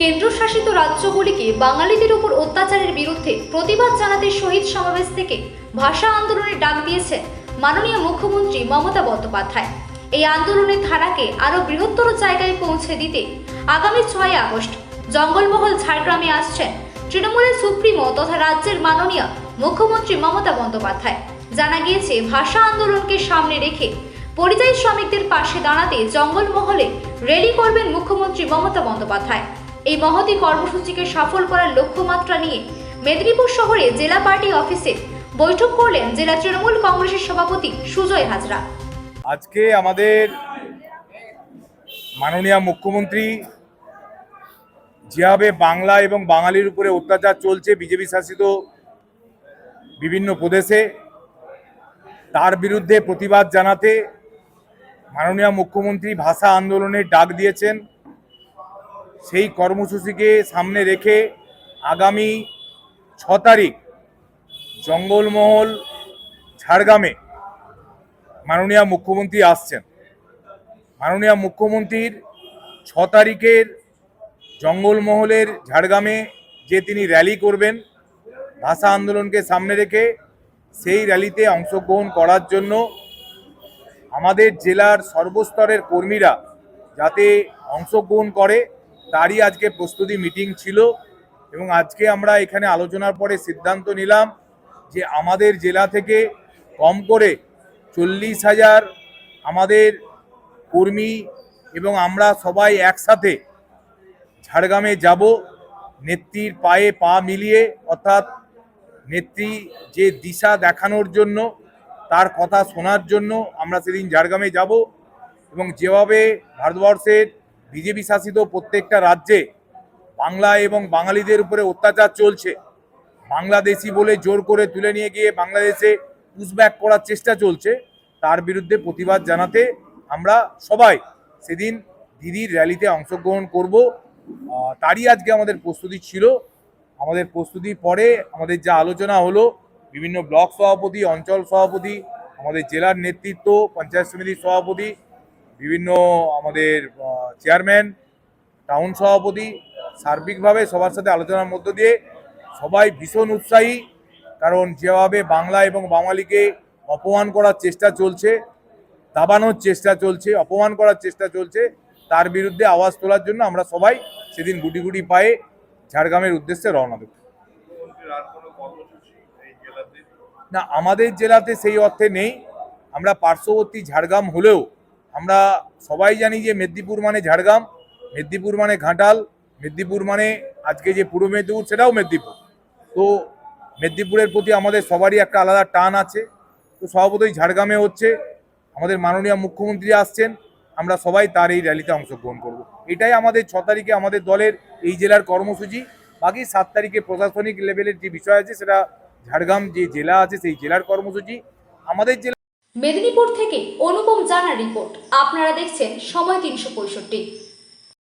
কেন্দ্রশাসিত রাজ্যগুলিকে বাঙালিদের উপর অত্যাচারের বিরুদ্ধে প্রতিবাদ জানাতে শহীদ সমাবেশ থেকে ভাষা আন্দোলনের ডাক দিয়েছে মাননীয় মুখ্যমন্ত্রী মমতা বন্দ্যোপাধ্যায়। এই আন্দোলনের ধারাকে আরও বৃহত্তর জায়গায় পৌঁছে দিতে আগামী ছয় আগস্ট জঙ্গলমহল ঝাড়গ্রামে আসছেন তৃণমূলের সুপ্রিমো তথা রাজ্যের মাননীয় মুখ্যমন্ত্রী মমতা বন্দ্যোপাধ্যায়। জানা গিয়েছে, ভাষা আন্দোলনকে সামনে রেখে পরিযায়ী শ্রমিকদের পাশে দাঁড়াতে জঙ্গলমহলে র্যালি করবেন মুখ্যমন্ত্রী মমতা বন্দ্যোপাধ্যায়। এই মহতী কর্মসূচিকে সফল করার লক্ষ্যমাত্রা নিয়ে মেদিনীপুর শহরে জেলা পার্টি অফিসে বৈঠক করলেন জেলা তৃণমূল কংগ্রেসের সভাপতি সুজয় হাজরা। আজকে আমাদের মাননীয় মুখ্যমন্ত্রী যেভাবে বাংলা এবং বাঙালির উপরে অত্যাচার চলছে, বিজেপি শাসিত বিভিন্ন প্রদেশে, তার বিরুদ্ধে প্রতিবাদ জানাতে মাননীয় মুখ্যমন্ত্রী ভাষা আন্দোলনের ডাক দিয়েছেন। সেই কর্মসূচিকে সামনে রেখে আগামী ছ তারিখ জঙ্গলমহল, ঝাড়গ্রামে মাননীয় মুখ্যমন্ত্রী আসছেন। মাননীয় মুখ্যমন্ত্রীর ছ তারিখের জঙ্গলমহলের ঝাড়গ্রামে যে তিনি র্যালি করবেন, ভাষা আন্দোলনকে সামনে রেখে সেই র্যালিতে অংশগ্রহণ করার জন্য আমাদের জেলার সর্বস্তরের কর্মীরা যাতে অংশগ্রহণ করে তারই আজকে প্রস্তুতি মিটিং ছিল এবং আজকে আমরা এখানে আলোচনার পরে সিদ্ধান্ত নিলাম যে আমাদের জেলা থেকে কম করে চল্লিশ হাজার আমাদের কর্মী এবং আমরা সবাই একসাথে ঝাড়গ্রামে যাব। নেত্রীর পায়ে পা মিলিয়ে, অর্থাৎ নেত্রী যে দিশা দেখানোর জন্য, তার কথা শোনার জন্য আমরা সেদিন ঝাড়গ্রামে যাব এবং যেভাবে ভারতবর্ষের বিজেপি শাসিত প্রত্যেকটা রাজ্যে বাংলা এবং বাঙালিদের উপরে অত্যাচার চলছে। বাংলাদেশি বলে জোর করে তুলে নিয়ে গিয়ে বাংলাদেশে পুশব্যাক করার চেষ্টা চলছে। তার বিরুদ্ধে প্রতিবাদ জানাতে আমরা সবাই সেদিন দিদির র্যালিতে অংশগ্রহণ করব। তারই আজকে আমাদের প্রস্তুতি ছিল। আমাদের প্রস্তুতির পরে আমাদের যা আলোচনা হলো, বিভিন্ন ব্লক সভাপতি, অঞ্চল সভাপতি, আমাদের জেলার নেতৃত্ব, পঞ্চায়েত সমিতির সভাপতি বিভিন্ন আমাদের চেয়ারম্যান টাউন সভাপতি সার্বিকভাবে সবার সাথে আলোচনার মধ্য দিয়ে সবাই ভীষণ উৎসাহী, কারণ যেভাবে বাংলা এবং বাঙালিকে অপমান করার চেষ্টা চলছে, দাবানোর চেষ্টা চলছে, অপমান করার চেষ্টা চলছে, তার বিরুদ্ধে আওয়াজ তোলার জন্য আমরা সবাই সেদিন গুটি গুটি পায়ে ঝাড়গ্রামের উদ্দেশ্যে রওনা দেব। না, আমাদের জেলাতে সেই অর্থে নেই। আমরা পার্শ্ববর্তী ঝাড়গ্রাম হলেও আমরা সবাই জানি যে মেদিনীপুর মানে ঝাড়গ্রাম, মেদিনীপুর মানে ঘাটাল, মেদিনীপুর মানে আজকে যে পূর্ব মেদিনীপুর সেটাও মেদিনীপুর। তো মেদিনীপুরের প্রতি আমাদের সবারই একটা আলাদা টান আছে। তো স্বভাবতই ঝাড়গ্রামে হচ্ছে, আমাদের মাননীয় মুখ্যমন্ত্রী আসছেন, আমরা সবাই তার এই র্যালিতে অংশগ্রহণ করব। এটাই আমাদের ছ তারিখে আমাদের দলের এই জেলার কর্মসূচি। বাকি সাত তারিখে প্রশাসনিক লেভেলের যে বিষয় আছে, সেটা ঝাড়গ্রাম যে জেলা আছে, সেই জেলার কর্মসূচি। আমাদের জেলা মেদিনীপুর থেকে অনুপম জানার রিপোর্ট। আপনারা দেখছেন সময় তিনশো পঁয়ষট্টি।